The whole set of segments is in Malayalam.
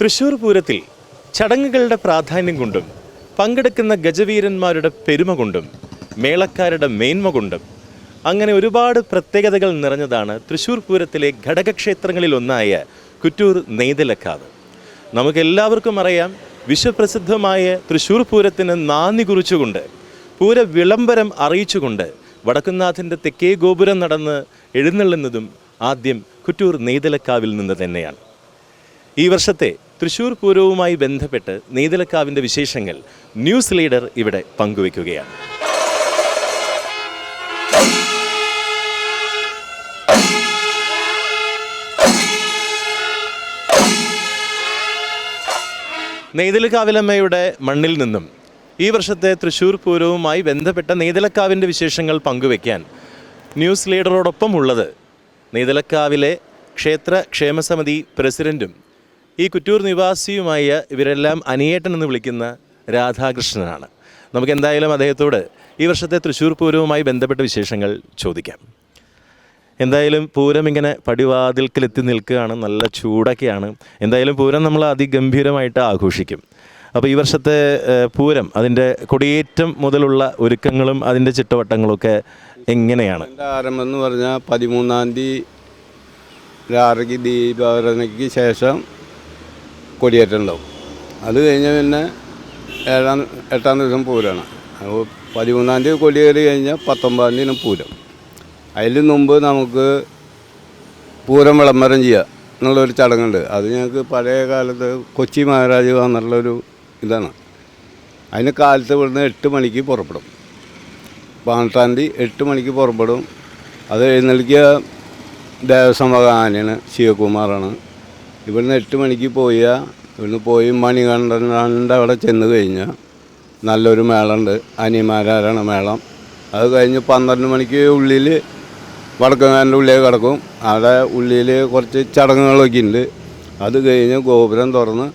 തൃശൂർ പൂരത്തിൽ ചടങ്ങുകളുടെ പ്രാധാന്യം കൊണ്ടും പങ്കെടുക്കുന്ന ഗജവീരന്മാരുടെ പെരുമ കൊണ്ടും മേളക്കാരുടെ മേന്മ കൊണ്ടും അങ്ങനെ ഒരുപാട് പ്രത്യേകതകൾ നിറഞ്ഞതാണ് തൃശൂർ പൂരത്തിലെ ഘടകക്ഷേത്രങ്ങളിലൊന്നായ കുറ്റൂർ നെയ്തലക്കാവ്. നമുക്കെല്ലാവർക്കും അറിയാം വിശ്വപ്രസിദ്ധമായ തൃശൂർ പൂരത്തിന് നാന്ദി കുറിച്ചുകൊണ്ട് പൂര വിളംബരം അറിയിച്ചുകൊണ്ട് വടക്കുന്നാഥന്റെ തെക്കേ ഗോപുരം നടന്ന് എഴുന്നള്ളുന്നതും ആദ്യം കുറ്റൂർ നെയ്തലക്കാവിൽ നിന്ന് തന്നെയാണ്. ഈ വർഷത്തെ തൃശൂർ പൂരവുമായി ബന്ധപ്പെട്ട് നെയ്തലക്കാവിന്റെ വിശേഷങ്ങൾ ന്യൂസ് ലീഡർ ഇവിടെ പങ്കുവയ്ക്കുകയാണ്. നെയ്തലക്കാവിലമ്മയുടെ മണ്ണിൽ നിന്നും ഈ വർഷത്തെ തൃശൂർ പൂരവുമായി ബന്ധപ്പെട്ട നെയ്തലക്കാവിന്റെ വിശേഷങ്ങൾ പങ്കുവയ്ക്കാൻ ന്യൂസ് ലീഡറോടൊപ്പം ഉള്ളത് നെയ്തലക്കാവിലെ ക്ഷേത്ര ക്ഷേമസമിതി പ്രസിഡന്റും ഈ കുറ്റൂർ നിവാസിയുമായ ഇവരെല്ലാം അനിയേട്ടൻ എന്ന് വിളിക്കുന്ന രാധാകൃഷ്ണനാണ്. നമുക്ക് എന്തായാലും അദ്ദേഹത്തോട് ഈ വർഷത്തെ തൃശ്ശൂർ പൂരവുമായി ബന്ധപ്പെട്ട വിശേഷങ്ങൾ ചോദിക്കാം. എന്തായാലും പൂരം ഇങ്ങനെ പടിവാതിൽക്കലെത്തി നിൽക്കുകയാണ് നല്ല ചൂടൊക്കെയാണ്. എന്തായാലും പൂരം നമ്മൾ അതിഗംഭീരമായിട്ട് ആഘോഷിക്കും. അപ്പോൾ ഈ വർഷത്തെ പൂരം അതിന്റെ കൊടിയേറ്റം മുതലുള്ള ഒരുക്കങ്ങളും അതിന്റെ ചിട്ടവട്ടങ്ങളൊക്കെ എങ്ങനെയാണ്? ആരംഭം എന്ന് പറഞ്ഞാൽ പതിമൂന്നാം തീയതി രാത്രിക്ക് ദീപാരാധനയ്ക്ക് ശേഷം കൊടിയേറ്റം ഉണ്ടാവും അത് കഴിഞ്ഞ് പിന്നെ ഏഴാം എട്ടാം ദിവസം പൂരമാണ് അപ്പോൾ പതിമൂന്നാം തീയതി കൊടിയേറി കഴിഞ്ഞാൽ പത്തൊമ്പതാം തീയതി പൂരം. അതിന് മുമ്പ് നമുക്ക് പൂരം വിളംബരം ചെയ്യുക എന്നുള്ളൊരു ചടങ്ങുണ്ട്. അത് ഞങ്ങൾക്ക് പഴയ കാലത്ത് കൊച്ചി മഹാരാജ് എന്നുള്ളൊരു ഇതാണ്. അതിന് കാലത്ത് ഇവിടുന്ന് എട്ട് മണിക്ക് പുറപ്പെടും. പതിനെട്ടാം തീയതി എട്ട് മണിക്ക് പുറപ്പെടും. അത് എഴുന്നള്ളിക്കുക ദേവസ്വം വക ആനയാണ് ശിവകുമാറാണ് ഇവിടുന്ന് എട്ട് മണിക്ക് പോയാൽ ഇവിടുന്ന് പോയി മണികണ്ഠന്റെ അവിടെ ചെന്ന് കഴിഞ്ഞാൽ നല്ലൊരു മേളമുണ്ട് അനിയന്മാരാണ് മേളം. അത് കഴിഞ്ഞ് പന്ത്രണ്ട് മണിക്ക് ഉള്ളിൽ വടക്കങ്ങാന്റെ ഉള്ളിലേക്ക് കിടക്കും. അവിടെ ഉള്ളിൽ കുറച്ച് ചടങ്ങുകളൊക്കെ ഉണ്ട്. അത് കഴിഞ്ഞ് ഗോപുരം തുറന്ന്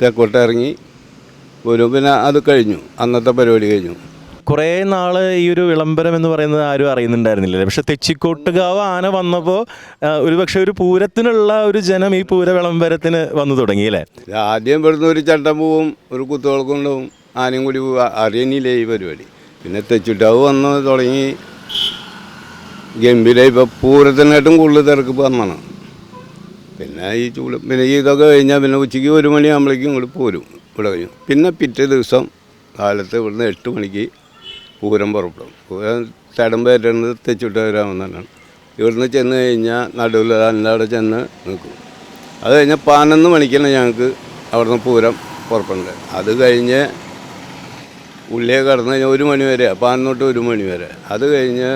തെക്കോട്ട് ഇറങ്ങി പിന്നെ അത് കഴിഞ്ഞു. അന്നത്തെ പരിപാടി കഴിഞ്ഞു. കുറേ നാൾ ഈ ഒരു വിളംബരം എന്ന് പറയുന്നത് ആരും അറിയുന്നുണ്ടായിരുന്നില്ല പക്ഷെ തെച്ചിക്കോട്ടുകാവ് ആന വന്നപ്പോൾ ഒരുപക്ഷെ ഒരു പൂരത്തിനുള്ള ഒരു ജനം ഈ പൂര വിളംബരത്തിന് വന്നു തുടങ്ങി അല്ലേ? ആദ്യം ഇവിടുന്ന് ഒരു ചട്ടം ഒരു കുത്തുകൾക്കുണ്ടാവും ആനയും കൂടി അറിയുന്നില്ലേ ഈ പരിപാടി? പിന്നെ തെച്ചിട്ടാവ് വന്ന് തുടങ്ങി. ഗംഭീര ഇപ്പം പൂരത്തിനായിട്ടും കൂടുതൽ തിരക്ക് വന്നാണ്. പിന്നെ ഈ ചൂട് പിന്നെ ഇതൊക്കെ കഴിഞ്ഞാൽ പിന്നെ ഉച്ചയ്ക്ക് ഒരു മണിയാകുമ്പോഴേക്കും ഇങ്ങോട്ട് പോരും. ഇവിടെ കഴിഞ്ഞു. പിന്നെ പിറ്റേ ദിവസം കാലത്ത് ഇവിടുന്ന് എട്ട് മണിക്ക് പൂരം പുറപ്പെടും. പൂരം തടം തടമ്പേറ്റുന്നത് വരാമെന്നാണ് ഇവിടുന്ന് ചെന്ന് കഴിഞ്ഞാൽ നടുവിൽ അല്ലാതെ ചെന്ന് നിൽക്കും. അത് കഴിഞ്ഞാൽ പതിനൊന്ന് മണിക്കാണ് ഞങ്ങൾക്ക് അവിടുന്ന് പൂരം പുറപ്പെടുന്നത് അത് കഴിഞ്ഞ് ഉള്ളിയെ കടന്നു കഴിഞ്ഞാൽ ഒരു മണി വരെ പതിനൊന്ന് തൊട്ട് ഒരു മണി വരെ. അത് കഴിഞ്ഞ്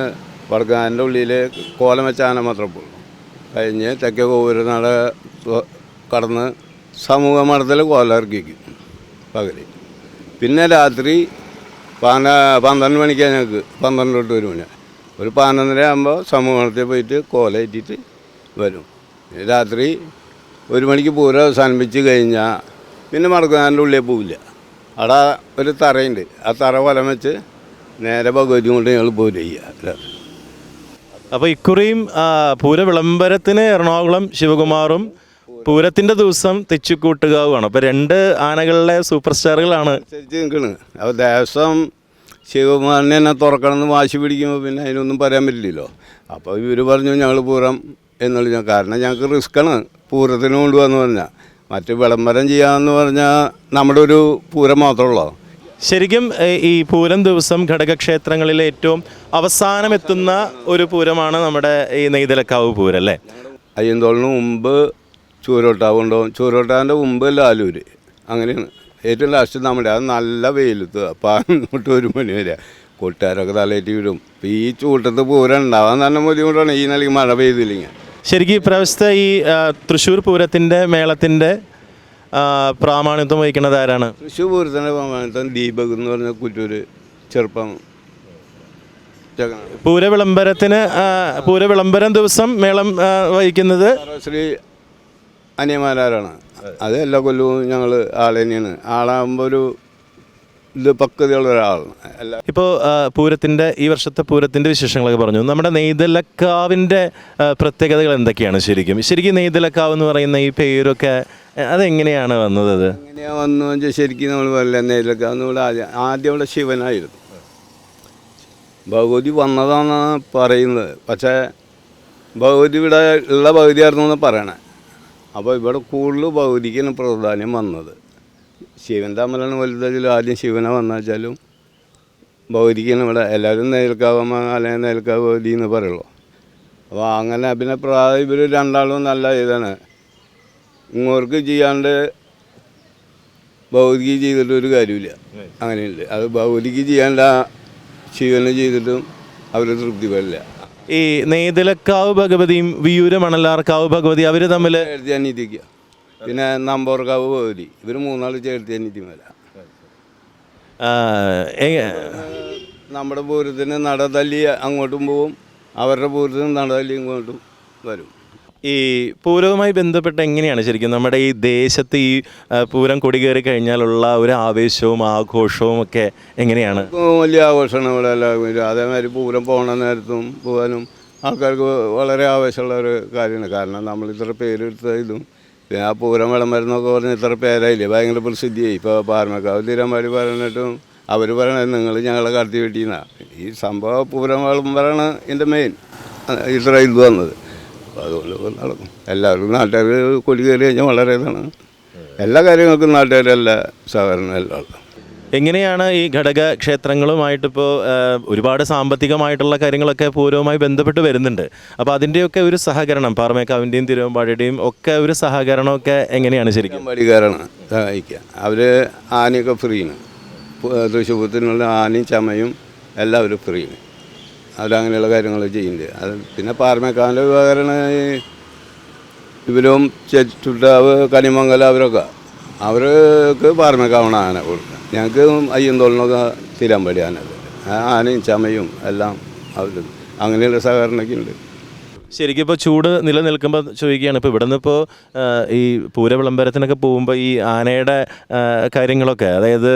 വടക്കാന്റെ ഉള്ളിൽ കോലം വെച്ച ആന മാത്രം പോകും കഴിഞ്ഞ് തെക്കേ കോവൂരനാട് കടന്ന് സമൂഹ മഠത്തിൽ കോലം ഇറക്കിക്കും. പകൽ പിന്നെ രാത്രി പന പന്ത്രണ്ട് മണിക്കാണ് ഞങ്ങൾക്ക് പന്ത്രണ്ട് തൊട്ട് ഒരു മണി ഒരു പതിനൊന്നര ആകുമ്പോൾ സമൂഹത്തിൽ പോയിട്ട് കോല ഇട്ടിട്ട് വരും. രാത്രി ഒരു മണിക്ക് പൂരം അവസാനിപ്പിച്ച് കഴിഞ്ഞാൽ പിന്നെ മടക്കാന്റെ ഉള്ളിൽ പോവില്ല. അവിടെ ഒരു തറയുണ്ട്. ആ തറ വലം വെച്ച് നേരെ ഭഗവതി കൊണ്ട് ഞങ്ങൾ പോരും ചെയ്യുക അപ്പോൾ ഇക്കുറിയും പൂര വിളംബരത്തിന് എറണാകുളം ശിവകുമാറും പൂരത്തിന്റെ ദിവസം തെച്ചിക്കൂട്ടുകാവുമാണ് അപ്പൊ രണ്ട് ആനകളിലെ സൂപ്പർ സ്റ്റാറുകളാണ്. നിൽക്കണ്. അപ്പോൾ ദേവസ്വം ശിവകുമാറിനെ എന്നെ തുറക്കണമെന്ന് വാശി പിടിക്കുമ്പോൾ പിന്നെ അതിനൊന്നും പറയാൻ പറ്റില്ലല്ലോ. അപ്പോൾ ഇവർ പറഞ്ഞു ഞങ്ങൾ പൂരം എന്നുള്ള കാരണം ഞങ്ങൾക്ക് റിസ്ക്കാണ് പൂരത്തിന് കൊണ്ടുപോകാന്ന് പറഞ്ഞാൽ മറ്റ് വിളംബരം ചെയ്യാമെന്ന് പറഞ്ഞാൽ നമ്മുടെ ഒരു പൂരം മാത്രമുള്ളൂ ശരിക്കും ഈ പൂരം ദിവസം ഘടകക്ഷേത്രങ്ങളിലെ ഏറ്റവും അവസാനം എത്തുന്ന ഒരു പൂരമാണ് നമ്മുടെ ഈ നെയ്തലക്കാവ് പൂരം അല്ലേ? അയ്യന്തോളിന് മുമ്പ് ചൂരോട്ടാവ് ഉണ്ടാവും ചൂരോട്ടാവിന്റെ മുമ്പ് ലാലൂർ അങ്ങനെയാണ്. ഏറ്റവും ലാസ്റ്റ് നമ്മുടെ അത് നല്ല വെയിലത്ത്. അപ്പം തൊട്ട് ഒരു മണി വരെ കൂട്ടുകാരൊക്കെ തലയേറ്റി വിടും. ഇപ്പം ഈ ചൂട്ടത്ത് പൂരം ഉണ്ടാവാൻ തന്നെ ബുദ്ധിമുട്ടാണ്. ഈ നിലയ്ക്ക് മഴ പെയ്തില്ലെങ്കിൽ ശരിക്കും ഇപ്രാവശ്യത്തെ ഈ തൃശ്ശൂർ പൂരത്തിന്റെ മേളത്തിന്റെ പ്രാമാണിത്വം വഹിക്കുന്നത് ആരാണ്? തൃശ്ശൂർ പൂരത്തിന്റെ പ്രാമാണിത്വം ദീപക് എന്ന് പറഞ്ഞ കുറ്റൂർ ചെറുപ്പം. പൂര വിളംബരത്തിന് പൂര വിളംബരം ദിവസം മേളം വഹിക്കുന്നത് ശ്രീ അനിയന്മാരാണ് അത് എല്ലാ കൊല്ലവും ഞങ്ങൾ ആൾ തന്നെയാണ്. ആളാകുമ്പോൾ ഒരു ഇത് പക്വതയുള്ള ഒരാളാണ്. എല്ലാ ഇപ്പോൾ പൂരത്തിന്റെ ഈ വർഷത്തെ പൂരത്തിന്റെ വിശേഷങ്ങളൊക്കെ പറഞ്ഞു. നമ്മുടെ നെയ്തലക്കാവിന്റെ പ്രത്യേകതകൾ എന്തൊക്കെയാണ് ശരിക്കും? ശരിക്കും നെയ്തലക്കാവ് എന്ന് പറയുന്ന ഈ പേരൊക്കെ അതെങ്ങനെയാണ് വന്നത്? അത് എങ്ങനെയാണ് വന്നു വെച്ചാൽ ശരിക്കും നമ്മൾ പറയില്ല നെയ്തലക്കാവ് ഇവിടെ ആദ്യം ആദ്യം ഇവിടെ ശിവനായിരുന്നു. ഭഗവതി വന്നതാണെന്നാണ് പറയുന്നത്. പക്ഷേ ഭഗവതി ഇവിടെ ഉള്ള ഭഗവതിയായിരുന്നു എന്ന് പറയണേ. അപ്പോൾ ഇവിടെ കൂടുതൽ ഭൗതികന് പ്രാധാന്യം വന്നത്. ശിവന്റെ തമ്മിലാണ് വലുതെങ്കിലും ആദ്യം ശിവനെ വന്നു വെച്ചാലും ഭഗവതിക്കാണ് ഇവിടെ എല്ലാവരും നേൽക്കാവമ്മ അല്ലെങ്കിൽ നേൽക്കാവ് ഭൗതി എന്ന് പറയുള്ളൂ. അപ്പോൾ അങ്ങനെ പിന്നെ പ്രാ ഇവർ രണ്ടാളും നല്ല ഇതാണ്. ഇങ്ങോർക്ക് ചെയ്യാണ്ട് ഭൗതിക ചെയ്തിട്ട് ഒരു കാര്യമില്ല അങ്ങനെയുണ്ട്. അത് ഭൗതിക ചെയ്യാണ്ട് ശിവനെ ശിവന് ചെയ്തിട്ടും അവർ തൃപ്തി വരില്ല ഈ നെയ്തലക്കാവ് ഭഗവതിയും വിയൂര് മണലാർക്കാവ് ഭഗവതി അവർ തമ്മിൽ ചേർത്തി പിന്നെ നമ്പോർക്കാവ് ഭഗവതി. ഇവർ മൂന്നാൾ ചേർത്തിയ അനീതി മേല നമ്മുടെ പൂരത്തിന് നടതല്ലി അങ്ങോട്ടും പോവും. അവരുടെ പൂരത്തിന് നടതല്ലി ഇങ്ങോട്ടും വരും. ഈ പൂരവുമായി ബന്ധപ്പെട്ട് എങ്ങനെയാണ് ശരിക്കും നമ്മുടെ ഈ ദേശത്ത് ഈ പൂരം കൊടി കഴിഞ്ഞാലുള്ള ഒരു ആവേശവും ആഘോഷവും ഒക്കെ എങ്ങനെയാണ്? വലിയ ആഘോഷമാണ് ഇവിടെ എല്ലാവർക്കും. അതേമാതിരി പൂരം പോകണ നേരത്തും പോകാനും ആൾക്കാർക്ക് വളരെ ആവേശമുള്ള ഒരു കാര്യമാണ്. കാരണം നമ്മൾ ഇത്ര പേരെടുത്ത ഇതും ആ പൂരം വിളംബരന്നൊക്കെ പറഞ്ഞ് ഇത്ര പേരായില്ലേ? ഭയങ്കര പ്രസിദ്ധിയായി. ഇപ്പോൾ പാർമക്കാവ് തിരുമാരി പറഞ്ഞിട്ടും അവർ പറയണത് നിങ്ങൾ ഞങ്ങളെ കടത്തി വെട്ടിയെന്നാണ് ഈ സംഭവം പൂരം വിളംബരമാണ് ഇതിന്റെ മെയിൻ ഇത്ര ഇത് വന്നത്. ഇപ്പൊ നടക്കും. എല്ലാവർക്കും നാട്ടുകാർ കൊടി കയറി കഴിഞ്ഞാൽ വളരെ ഇതാണ്. എല്ലാ കാര്യങ്ങൾക്കും നാട്ടുകാരല്ല സഹകരണം എല്ലാം എങ്ങനെയാണ് ഈ ഘടക ക്ഷേത്രങ്ങളുമായിട്ടിപ്പോൾ ഒരുപാട് സാമ്പത്തികമായിട്ടുള്ള കാര്യങ്ങളൊക്കെ പൂർവമായി ബന്ധപ്പെട്ട് വരുന്നുണ്ട്. അപ്പോൾ അതിന്റെയൊക്കെ ഒരു സഹകരണം പാറമേക്കാവിന്റെയും തിരുവമ്പാടിയുടെയും ഒക്കെ ഒരു സഹകരണമൊക്കെ എങ്ങനെയാണ് ശരിക്കും? വടികാരാണ് സഹായിക്കുക. അവർ ആനയൊക്കെ ഫ്രീയാണ് തൃശ്ശൂർ പൂരത്തിനുള്ള ആനയും ചമയും എല്ലാവരും ഫ്രീയാണ് അവരങ്ങനെയുള്ള കാര്യങ്ങൾ ചെയ്യുന്നുണ്ട് അത് പിന്നെ പാറമേക്കാവിന്റെ വിഭാഗമാണ് ഇവരും ചെറ്റുട്ടാവ് കനിമംഗലം അവരൊക്കെ. അവർക്ക് പാറമേക്കാവണ ആന കൊടുക്കുക ഞങ്ങൾക്ക് അയ്യന്തോളിനൊക്കെ തീരാൻ ആന ആ ആനയും ചമയും എല്ലാം അവർ അങ്ങനെയുള്ള സഹകരണമൊക്കെ ഉണ്ട്. ശരിക്കും ഇപ്പോൾ ചൂട് നിലനിൽക്കുമ്പോൾ ചോദിക്കുകയാണ്. ഇപ്പോൾ ഇവിടെ നിന്ന് ഇപ്പോൾ ഈ പൂര വിളംബരത്തിനൊക്കെ പോകുമ്പോൾ ഈ ആനയുടെ കാര്യങ്ങളൊക്കെ അതായത്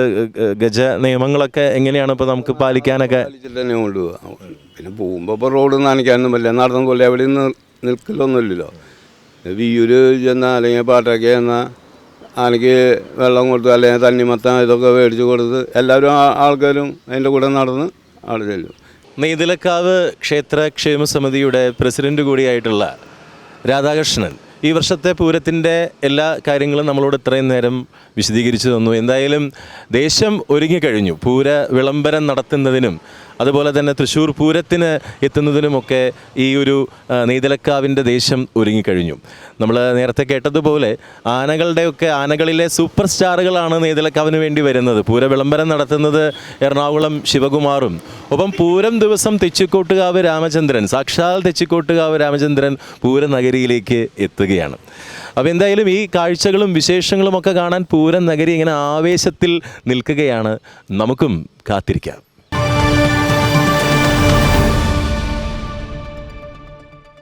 ഗജ നിയമങ്ങളൊക്കെ എങ്ങനെയാണ് ഇപ്പോൾ നമുക്ക് പാലിക്കാനൊക്കെ? പാലിച്ചിട്ട് തന്നെ കൊണ്ടുപോകാം പിന്നെ പോകുമ്പോൾ ഇപ്പോൾ റോഡ് നനയ്ക്കാനൊന്നും പറ്റില്ല. നടന്നു പോലെ എവിടെ നിന്ന് നിൽക്കലൊന്നുമില്ലല്ലോ. വിയൂര് ചെന്നാൽ അല്ലെങ്കിൽ പാട്ടൊക്കെ എന്നാൽ ആനയ്ക്ക് വെള്ളം കൊടുത്ത് അല്ലെങ്കിൽ തണ്ണിമത്തം ഇതൊക്കെ മേടിച്ച് കൊടുത്ത് എല്ലാവരും ആൾക്കാരും അതിന്റെ കൂടെ നടന്ന് അവിടെ ചെല്ലും. നെയ്തിലക്കാവ് ക്ഷേത്ര ക്ഷേമ സമിതിയുടെ പ്രസിഡന്റ് കൂടിയായിട്ടുള്ള രാധാകൃഷ്ണൻ ഈ വർഷത്തെ പൂരത്തിന്റെ എല്ലാ കാര്യങ്ങളും നമ്മളോട് ഇത്രയും നേരം വിശദീകരിച്ചു തന്നു. എന്തായാലും ദേശം ഒരുങ്ങിക്കഴിഞ്ഞു. പൂര വിളംബരം നടത്തുന്നതിനും അതുപോലെ തന്നെ തൃശ്ശൂർ പൂരത്തിന് എത്തുന്നതിനുമൊക്കെ ഈ ഒരു നെയ്തലക്കാവിന്റെ ദേശം ഒരുങ്ങിക്കഴിഞ്ഞു. നമ്മൾ നേരത്തെ കേട്ടതുപോലെ ആനകളുടെയൊക്കെ ആനകളിലെ സൂപ്പർ സ്റ്റാറുകളാണ് നെയ്തലക്കാവിന് വേണ്ടി വരുന്നത്. പൂര വിളംബരം നടത്തുന്നത് എറണാകുളം ശിവകുമാറും. ഒപ്പം പൂരം ദിവസം തെച്ചിക്കോട്ടുകാവ് രാമചന്ദ്രൻ സാക്ഷാൽ തെച്ചിക്കോട്ടുകാവ് രാമചന്ദ്രൻ പൂരനഗരിയിലേക്ക് എത്തുകയാണ്. അപ്പോൾ എന്തായാലും ഈ കാഴ്ചകളും വിശേഷങ്ങളുമൊക്കെ കാണാൻ പൂരം നഗരി ഇങ്ങനെ ആവേശത്തിൽ നിൽക്കുകയാണ്. നമുക്കും കാത്തിരിക്കാം.